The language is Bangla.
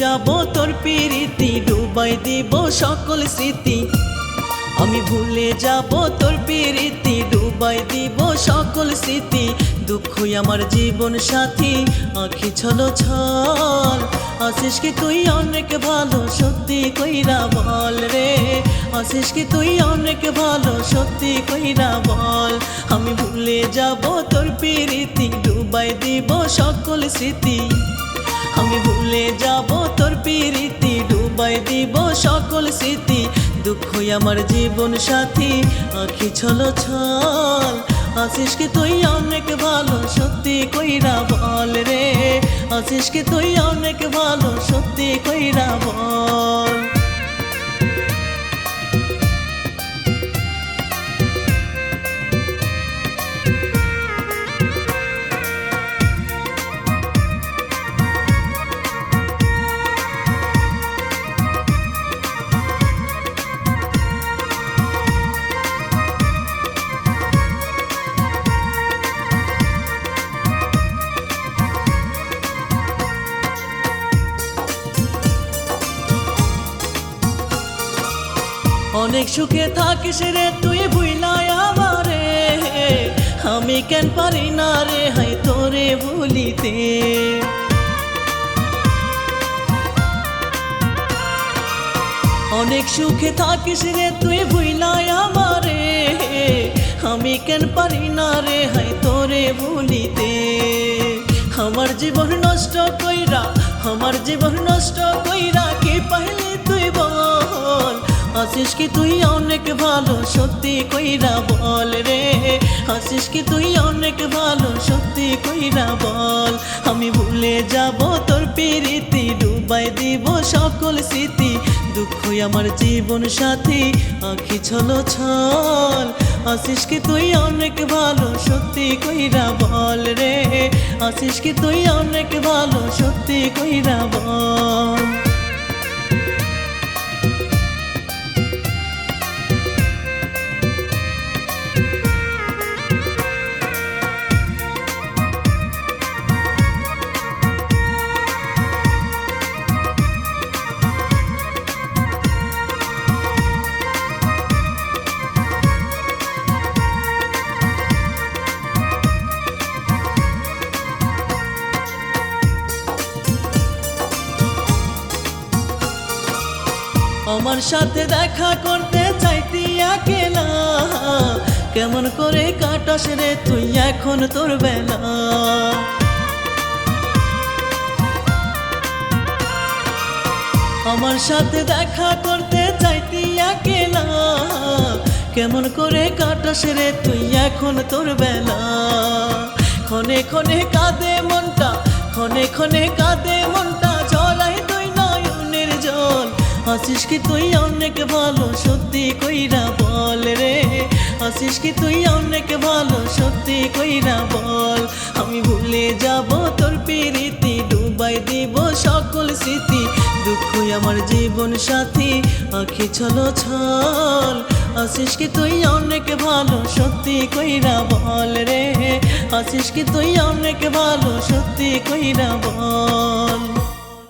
যাব তোর পিরিতি, ডুবাই দিব সকল স্মৃতি। আমি ভুলে যাব তোর পিরিতি, ডুবাই দিব সকল স্মৃতি। দুঃখই আমার জীবন সাথী, আখি ছলো ছল। আসিস কি তুই অনেক ভালো, সত্যি কইরা বল রে। আসিস কি তুই অনেক ভালো, সত্যি কইরা বল। আমি ভুলে যাব তোর পিরিতি, ডুবাই দিব সকল স্মৃতি। আমি ভুলে যাব তোর পিরিতি, ডুবাই দিব সকল স্মৃতি। দুঃখই আমার জীবন সাথী, আখি ছল ছল। আসিস কি তুই অনেক ভালো, সত্যি কইরা বল রে। আসিস কি তুই অনেক ভালো, সত্যি কইরা বল। অনেক সুখে থাকিস রে, তুই ভুইলাই আমারে। আমি কেন পারি না রে, হাই তোরে ভুলিতে। অনেক সুখে থাকিস রে, তুই ভুইলাই আমারে। আমি কেন পারি না রে, হাই তোরে ভুলিতে। আমার জীবন নষ্ট কইরা, আমার জীবন নষ্ট কইরা, কি পাইলি তুই বল? আসিস কি তুই অনেক ভালো? সত্যি কইরা বল রে। আসিস কি তুই অনেক ভালো? সত্যি কইরা বল। আমি ভুলে যাব তোর পিরিতি, ডুবাই দিব সকল স্মৃতি। দুঃখই আমার জীবন সাথী, আখি ছলো ছল। আসিস কি তুই অনেক ভালো? সত্যি কইরা বল রে। আসিস কি তুই অনেক ভালো? সত্যি কইরা বল। আমার সাথে দেখা করতে চাইতি একেলা কেমন করে কাটাস রে তুই এখন তোর বেলা? আমার সাথে দেখা করতে চাইতি একেলা কেমন করে কাটাস রে তুই এখন তোর বেলা? ক্ষণে ক্ষণে কাঁদে মনটা, ক্ষণে ক্ষণে কাঁদে মনটা আসিস কি তুই অনেক ভালো, সত্যি কইরা বল রে। আসিস কি তুই অনেক ভালো, সত্যি কইরা বল। আমি ভুলে যাব তোর পিরিতি ডুবাই দিব সকল স্মৃতি। দুঃখই আমার জীবন সাথী, আখি ছলো ছল। আসিস কি তুই অনেক ভালো, সত্যি কইরা বল রে। আসিস কি তুই অনেক ভালো, সত্যি কইরা বল।